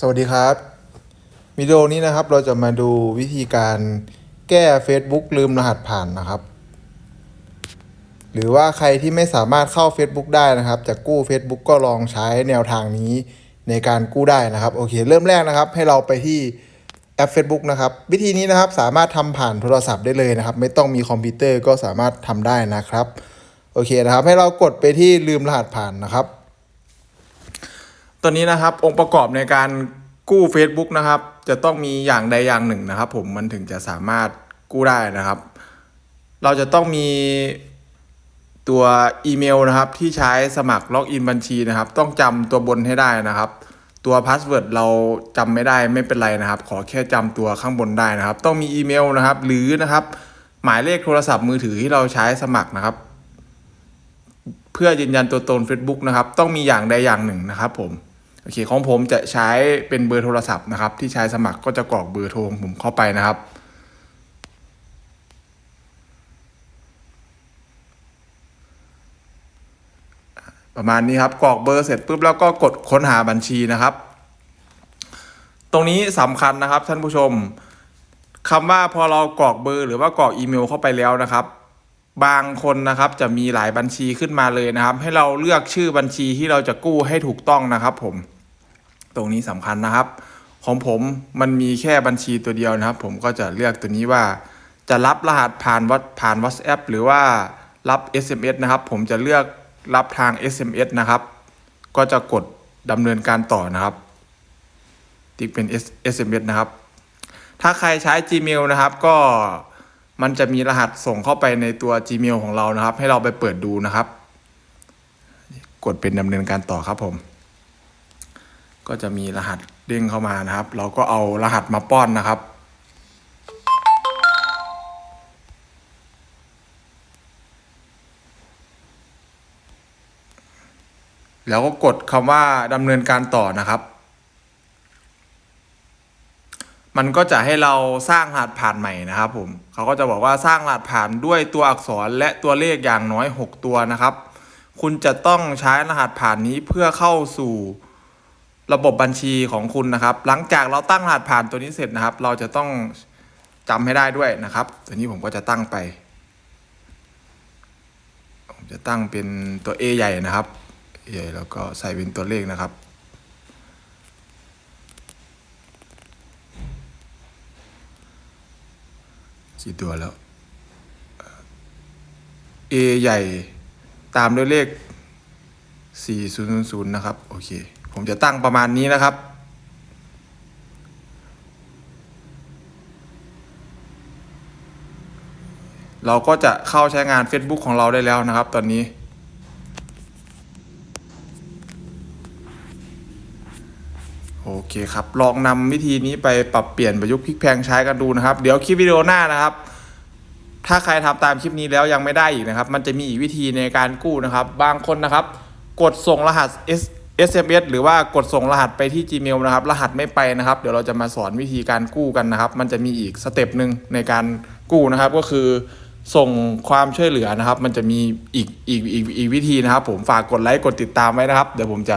สวัสดีครับวิดีโอนี้นะครับเราจะมาดูวิธีการแก้ Facebook ลืมรหัสผ่านนะครับ หรือว่าใครที่ไม่สามารถเข้า Facebook ได้นะครับ จะกู้ Facebook ก็ลองใช้แนวทางนี้ในการกู้ได้นะครับโอเค เริ่มแรกนะครับ ให้เราไปที่แอป Facebook นะครับ วิธีนี้นะครับสามารถทำผ่านโทรศัพท์ได้เลยนะครับ ไม่ต้องมีคอมพิวเตอร์ก็สามารถทำได้นะครับโอเคนะครับ ให้เรากดไปที่ลืมรหัสผ่านนะครับ ตัวนี้นะครับองค์ประกอบในการกู้ Facebook นะครับ จะต้องมีอย่างใดอย่างหนึ่งนะครับ ผมมันถึงจะสามารถกู้ได้นะครับ เราจะต้องมีตัวอีเมลนะครับ ที่ใช้สมัครล็อกอินบัญชีนะครับ ต้องจำตัวบนให้ได้นะครับ ตัวพาสเวิร์ดเราจำไม่ได้ไม่เป็นไรนะครับ ขอแค่จำตัวข้างบนได้นะครับ ต้องมีอีเมลนะครับ หรือนะครับ หมายเลขโทรศัพท์มือถือที่เราใช้สมัครนะครับ เพื่อยืนยันตัวตน Facebook นะครับ ต้องมีอย่างใดอย่างหนึ่งนะครับผม โอเคของผมจะใช้เป็นเบอร์โทรศัพท์นะครับ ที่ใช้สมัครก็จะกรอกเบอร์โทรของผมเข้าไปนะครับ ประมาณนี้ครับกรอกเบอร์เสร็จปุ๊บแล้วก็กดค้นหาบัญชีนะครับ ตรงนี้สำคัญนะครับท่านผู้ชมคำว่าพอเรากรอกเบอร์หรือว่ากรอกอีเมลเข้าไปแล้วนะครับ บางคนนะครับจะมีหลายบัญชีขึ้นมาเลยนะครับ ให้เราเลือกชื่อบัญชีที่เราจะกู้ให้ถูกต้องนะครับผม ตรงนี้สำคัญนะครับ ของผมมันมีแค่บัญชีตัวเดียวนะครับ ผมก็จะเลือกตัวนี้ว่า จะรับรหัสผ่านวัดผ่าน WhatsApp หรือว่ารับ SMS นะครับ ผมจะเลือกรับทาง SMS นะครับ ก็จะกดดำเนินการต่อนะครับ ติ๊กเป็น SMS นะครับ ถ้าใครใช้ Gmail นะครับก็มันจะมีรหัสส่งเข้าไปในตัว Gmail ของเรานะครับ ให้เราไปเปิดดูนะครับ กดเป็นดำเนินการต่อครับผม ก็จะมีรหัสเด้งเข้ามานะครับ เราก็เอารหัสมาป้อนนะครับ แล้วก็กดคำว่าดำเนินการต่อนะครับ มันก็จะให้เราสร้างรหัสผ่านใหม่นะครับผมเขาก็จะบอกว่าสร้างรหัสผ่านด้วยตัวอักษรและตัวเลขอย่างน้อย 6 ตัวนะครับ คุณจะต้องใช้รหัสผ่านนี้เพื่อเข้าสู่ ระบบบัญชีของคุณนะครับ หลังจากเราตั้งรหัสผ่านตัวนี้เสร็จนะครับ เราจะต้องจำให้ได้ด้วยนะครับ ตัวนี้ผมก็จะตั้งไป ผมจะตั้งเป็นตัว A ใหญ่นะครับใหญ่แล้วก็ใส่เป็นตัวเลขนะครับ กี่ตัวแล้ว A ใหญ่ตามด้วยเลข 4000 นะครับ โอเค ผมจะตั้งประมาณนี้นะครับ เราก็จะเข้าใช้งาน Facebook ของเราได้แล้วนะครับ ตอนนี้ โอเคครับ ลองนำวิธีนี้ไปปรับเปลี่ยนประยุกต์พลิกแพงใช้กันดูนะครับ เดี๋ยวคลิปวิดีโอหน้านะครับถ้าใครทำตามคลิปนี้แล้วยังไม่ได้อีกนะครับ มันจะมีอีกวิธีในการกู้นะครับ บางคนนะครับ กดส่งรหัส S SMS หรือว่ากดส่งรหัสไปที่ Gmail นะครับ รหัสไม่ไปนะครับ เดี๋ยวเราจะมาสอนวิธีการกู้กันนะครับ มันจะมีอีกสเต็ปหนึ่งในการกู้นะครับ ก็คือส่งความช่วยเหลือนะครับ มันจะมีอีกอีกอีกอีกวิธีนะครับ ผมฝากกดไลค์กดติดตามไว้นะครับ เดี๋ยวผมจะ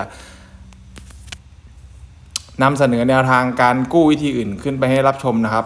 นำเสนอแนวทางการกู้วิธีอื่นขึ้นไปให้รับชมนะครับ